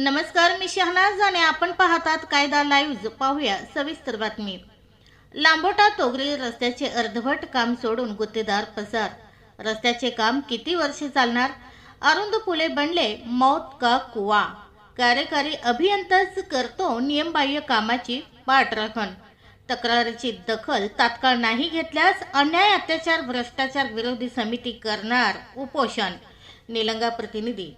नमस्कार मी शहनाज आणि आपण पाहतात कायदा लाईव्ह पाहूया. सविस्तर बातमी. लांबोटा तोगरी रस्त्याचे अर्धवट काम सोडून गुत्तेदार पसार. रस्त्याचे काम किती वर्षे चालणार? अरुंद फुले बनले मौत का कुवा? कार्यकारी अभियंताच करतो नियमबाह्य कामाची पाठराखण तक्रारीची दखल तात्काळ नाही घेतल्यास अन्याय अत्याचार भ्रष्टाचार विरोधी समिती करणार उपोषण निलंगा प्रतिनिधी.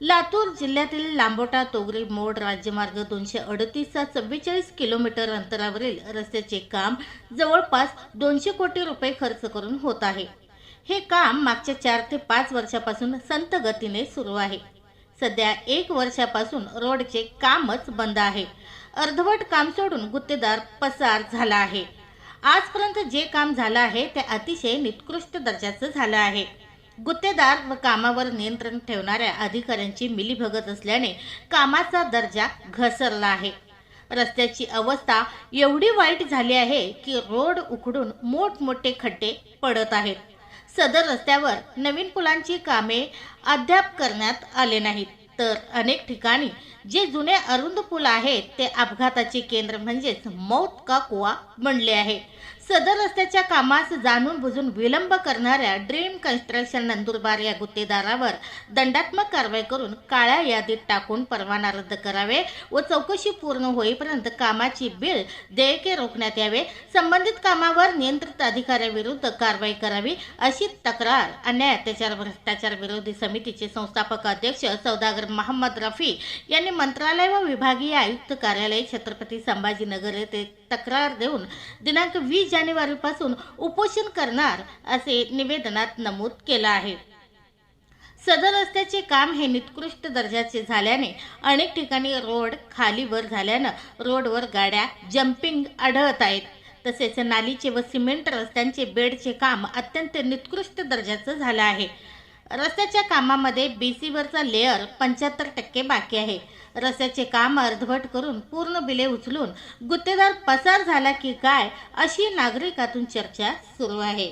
लातूर जिल्ह्यातील लांबोटा तोगरी मोड राज्यमार्ग दोनशे अडतीसचा चव्वेचाळीस किलोमीटर अंतरावरील रस्त्याचे काम जवळपास दोनशे कोटी रुपये खर्च करून होत आहे. हे काम मागच्या चार ते पाच वर्षापासून संत गतीने सुरू आहे. सध्या एक वर्षापासून रोडचे कामच बंद आहे. अर्धवट काम सोडून गुत्तेदार पसार झाला आहे. आजपर्यंत जे काम झालं आहे ते अतिशय निकृष्ट दर्जाचं झालं आहे. गुत्तेदार व कामावर नियंत्रण ठेवणाऱ्या अधिकाऱ्यांची मिलीभगत असल्याने कामाचा दर्जा घसरला आहे. रस्त्याची अवस्था एवढी वाईट झाली आहे की रोड उखडून मोठमोठे खड्डे पडत आहेत. सदर रस्त्यावर नवीन पुलांची कामे अद्याप करण्यात आले नाहीत. तर अनेक ठिकाणी जे जुने अरुंद पूल आहेत ते अपघाताचे केंद्र म्हणजेच मौत का कुवा बनले आहे. सदर रस्त्याच्या कामास जाणून बुजून विलंब करणाऱ्या ड्रीम कन्स्ट्रक्शन नंदुरबार या गुत्तेदारावर दंडात्मक कारवाई करून काळ्या यादीत टाकून परवाना रद्द करावे व चौकशी पूर्ण होईपर्यंत कामाची बिल देयके रोखण्यात यावे संबंधित कामावर नियंत्रित अधिकाऱ्याविरुद्ध कारवाई करावी अशी तक्रार अन्याय अत्याचार भ्रष्टाचार विरोधी समितीचे संस्थापक अध्यक्ष सौदागर मोहम्मद रफी यांनी मंत्रालय व विभागीय आयुक्त कार्यालय छत्रपती संभाजीनगर येथे तक्रार देऊन दिनांक वीस जानेवारीपासून उपोषण करणार असे निवेदनात नमूद केलं आहे. सदर रस्त्याचे काम हे निकृष्ट दर्जाचे झाल्याने अनेक ठिकाणी रोड खालीवर झाल्यानं रोडवर गाड्या जम्पिंग आढळत आहेत. तसेच नालीचे व सिमेंट रस्त्यांचे बेडचे काम अत्यंत निकृष्ट दर्जाचं झालं आहे. रस्त्याच्या कामामध्ये बी सीवरचा लेअर पंच्याहत्तर टक्के बाकी आहे. रस्त्याचे काम अर्धवट करून पूर्ण बिले उचलून गुत्तेदार पसार झाला की काय अशी नागरिकातून चर्चा सुरू आहे.